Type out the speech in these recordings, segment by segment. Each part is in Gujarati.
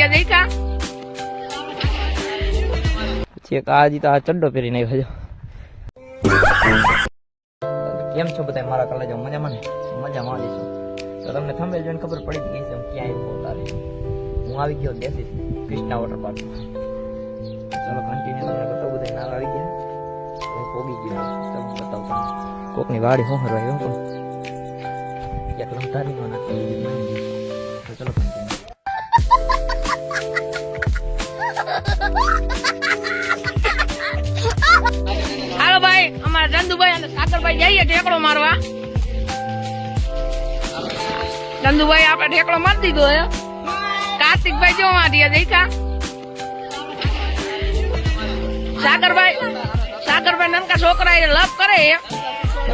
માટીયા દેખા? પછી એક આ તો આ ચડ્ડો પહેરીને આવ્યો છે. કેમ છો બધા મારા કલેજો મજામાં ને? મજામાં આવીશું તો તમને થંબેલ જોઈને ખબર પડી જ ગઈ છે, હું ક્યાંય રહી હું આવી ગયો દેશી કૃષ્ણા વોટર પાર્ક ચલો કન્ટિન્યુ તમને બતાવું બધા નાવ આવી ગયા. હું ગયો. કોકની વાડી હું હરવાય હું કહું એક લમતારી નો નાખી જઈએ ઠેકડો મારવા. ચંદુભાઈ આપણે ઠેકડો મારી દીધો કાર્તિકભાઈ જો મારી દેખા. સાગરભાઈ સાગરભાઈ નનકા છોકરા એ લપ કરે હે.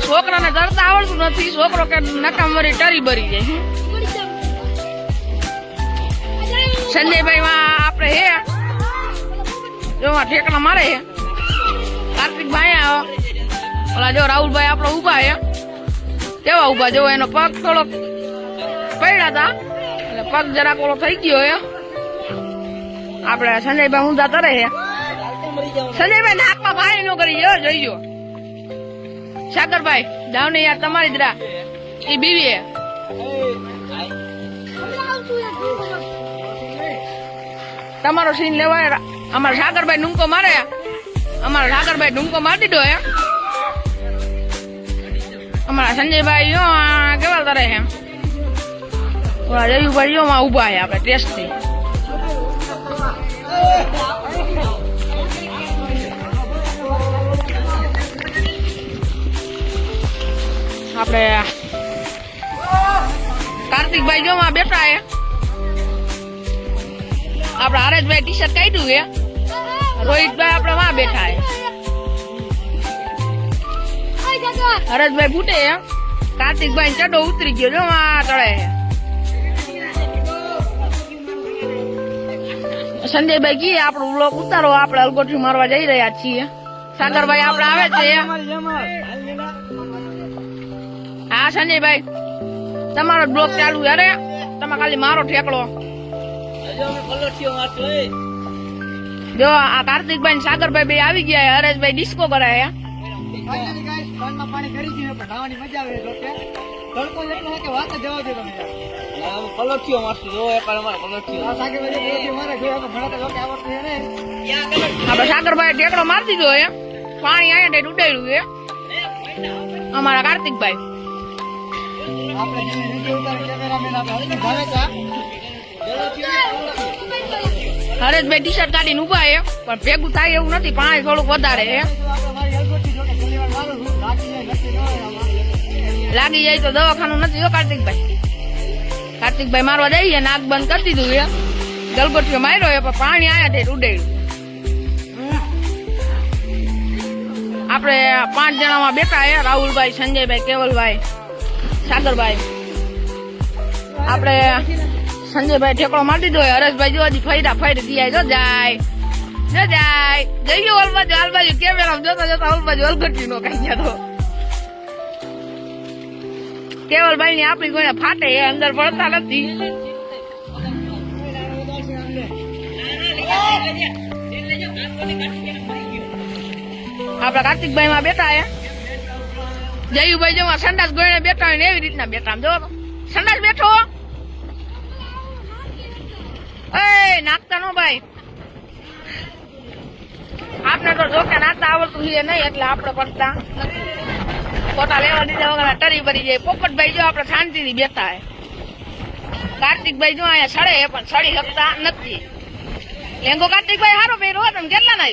છોકરાને તરતા આવડતું નથી. છોકરો કે નકામ વરી ટરી બરી જાય. સંજયભાઈ માં આપણે હે. જો ઠેકડા મારે હે. કાર્તિકભાઈ આવો. ઓલા જો રાહુલભાઈ આપણો ઊભા હે કેવા ઊભા? જો એનો પગ થોડો પડ્યા હતા એટલે પગ જરાક ઓલો થઈ ગયો હે આપણે સંજયભાઈ ઊંધા તરે હે સંજયભાઈ નાકમાં ભાઈ નો કરી જો જોઈજો સાગરભાઈ, દાવને યાર તમારી જ રા એ બીવી હે તમારો સીન લેવાય. અમારા સાગરભાઈ ડુંકો મારે. અમારા સાગરભાઈ ડુંકો મારી દીધો હે. અમારા સંજયભાઈ જો આ કેવા કરે છે ઓલા જયુભાઈ જો માં ઊભા છે આપણે ટેસ્ટથી આપણે કાર્તિકભાઈ જો માં બેઠા હે આપડે હરેશભાઈ ટી શર્ટ કાઢ્યું છે રોહિતભાઈ આપડે માં બેઠા હે હરેશભાઈ ફૂટે કાર્તિકભાઈ ચડો ઉતરી ગયો, જો આ ચડે સંજયભાઈ કીએ આપણો બ્લોક ઉતારો, આપણે અલગોઠી મારવા જઈ રહ્યા છીએ. સાગરભાઈ આપણે આવે છે, હા. સંજયભાઈ. તમારો બ્લોક ચાલુ અરે. તમે ખાલી મારો ઠેકડો જો, આ કાર્તિકભાઈ સાગરભાઈ બે આવી ગયા. હરેશભાઈ ડિસ્કો કરે નાવાની મજા આવે જો કે તડકો એટલો કે વાત જ જવા દે તમે. યાર. પલોઠીઓ મારશું જો એક અમારે પલોઠીઓ આ સાગે બધી પરોઠી મારે જોયા તો મને તો જો આવડતું છે ને. આપડે સાગરભાઈ ટેકડો મારી દીધો એ પાણી અહીંયા ડે ઉડાડ્યું એ અમારા કાર્તિકભાઈ. આપણે જેને નીચે ઉતારે કેમેરામેન આપણે ભાવે કા હરેશભાઈ ટી શર્ટ કાઢીને ઊભા એ પણ ભેગું થાય એવું નથી. પાણી થોડુંક વધારે છે. લાગી જાય તો દવાખાનું નથી જો કાર્તિકભાઈ. કાર્તિકભાઈ મારવા જઈએ નાક બંધ કરી દીધું એ ગલગોટીઓ માર્યો એ પણ પાણી આયા તે ઉડાડ્યું આપણે પાંચ જણામાં બેઠા હે રાહુલભાઈ, સંજયભાઈ, કેવલભાઈ, સાગરભાઈ. આપણે સંજયભાઈ ઠેકડો મારી દીધો હોય હરેશભાઈ જો હજી ફાયદા ફૈરી દિયા જો જાય. જો જાય. જઈ ગયો બાજુ, હાલ બાજુ કેમેરા જોતા જોતા ઓલ બાજુ અલગટી નો કઈ ગયા તો. કેવલભાઈ ની આપણી કોઈ ફાટે અંદર પડતા નથી. આપડા કાર્તિકભાઈ માં બેઠા હે. જયુભાઈ જેવા સંડાસ ગોળે બેઠા હોય ને એવી રીતના બેઠા જો સંડાસ બેઠો એ નાખતા નો ભાઈ. આપને તો જોકે નાતા આવડતું છે નહીં, એટલે આપણે પડતા ફોટા લેવા દીધા વગર ટરી ભરી જાય. પોપટભાઈ જો આપણે શાંતિથી બેઠા હે કાર્તિકભાઈ જો અહીંયા સડે પણ સડી શકતા નથી. લેંગો કાર્તિકભાઈ સારો પહેરો તમે કેટલા ના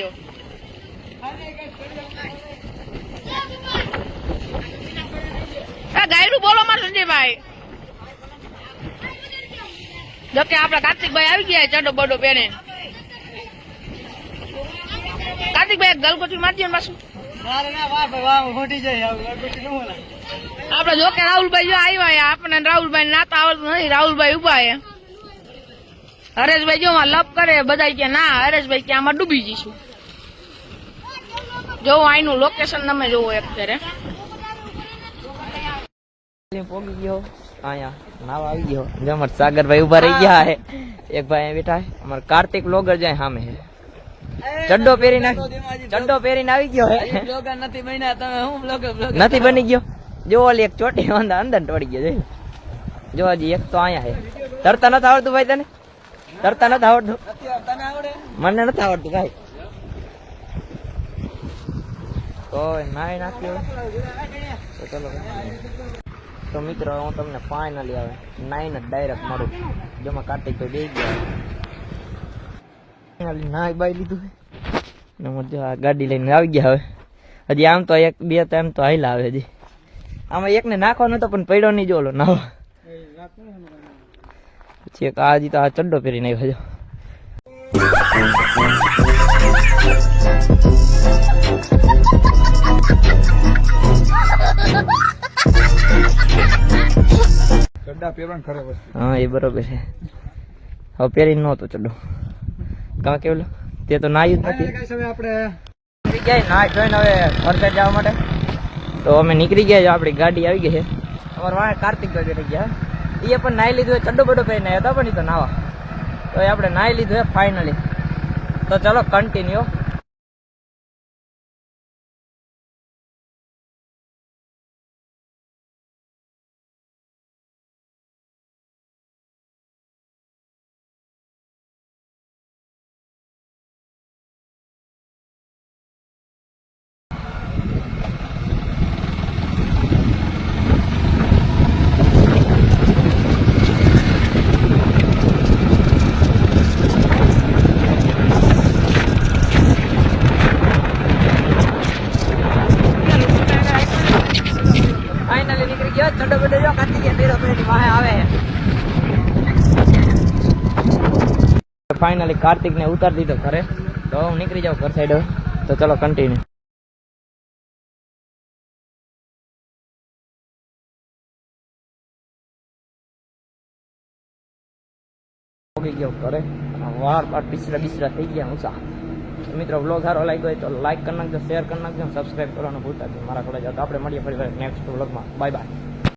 ગાયરું બોલો માં સંજયભાઈ. જોકે આપડા કાર્તિકભાઈ આવી ગયા ચડો બડો પહેરે. કાર્તિકભાઈ ગલગોટી મારજો પાછું. મારે ના વાહ ભાઈ વાહ ખોટી જાય આવું. અલગોથી ન મળે આપડે જો કે રાહુલભાઈ જો આવ્યા આપણને રાહુલભાઈ નાતા આવડતું નથી. રાહુલભાઈ ઊભા એ હરેશભાઈ જો માં લપ કરે બધા કે ના હરેશભાઈ કે આમાં ડૂબી જઈશું. જો આઈનું લોકેશન તમે જોવો અત્યારે પોગી ગયો અહીંયા નાવ આવી ગયો. સાગરભાઈ ઊભા રહી ગયા હે એક ભાઈ બેઠા હે અમાર કાર્તિક લોગર જાય સામે. હે ચડ્ડો પહેરીને ચડ્ડો પહેરીને આવી ગયો હે. નથી બન્યા તમે હું બ્લોગર બ્લોગર નથી બની ગયો? જો ઓલી એક ચોટી અંદર અંદર તોડી ગયો જો હજી એક તો અહીંયા હે. તરતા નથી આવડતું ભાઈ તને? તરતા નથી આવડતું? તને આવડે? મને નથી આવડતું ભાઈ. તો નાઈ નાખ્યો તો ચલો તો મિત્રો હું તમને ફાઇનલી આવે નાઈને જ ડાયરેક્ટ મળું જેમાં કાર્તિક તો બે ગયા. નાઈ બાઈ લીધું ને આ ગાડી લઈને આવી ગયા હવે. હજી આમ તો એક બે તો એમ તો હાઈલા આવે હજી. આમાં એકને નાખવાનો તો પણ પડ્યો નહીં જોલો નાવ. પછી એક આ તો આ ચડ્ડો પહેરીને આવ્યો હા એ બરોબર છે. હવે પહેરીને નહોતો ચડ્ડો. કાં કેવું તે તો નાયું જ નથી. સમય આપણે ગયા ના જોઈને હવે ઘર જવા માટે. તો અમે નીકળી ગયા આપણી ગાડી આવી ગઈ છે. અમારા વાળા કાર્તિકભાઈ બેઠી ગયા. એ પણ નાહી લીધું હોય ચડ્ડો બડો પહેરીને આવ્યા હતા પણ એ તો નાવા. તો એ આપણે નાહી લીધું છે ફાઇનલી તો ચલો કન્ટિન્યુ ફાઇનલી નીકળી ગયો ચડ્ડો બડ્ડો જો કાઢી ગયા તેરો પેલી વાહે આવે છે ફાઇનલી કાર્તિક ને ઉતારી દીધો ઘરે. તો હું નીકળી જાઉં ઘર સાઈડ તો ચલો કન્ટિન્યુ પહોંચી ગયો ઘરે. વાર બાર પિછલા બિસરા થઈ ગયા ઊંચા મિત્રો બ્લોગ સારો લાગ્યો હોય તો લાઈક કરી નાખજો શેર કરી નાખજો સબસ્ક્રાઈબ કરવાનું ભૂલતા મારા કોલેજ આપણે મળીએ ફરી નેક્સ્ટ વ્લોગમાં બાય બાય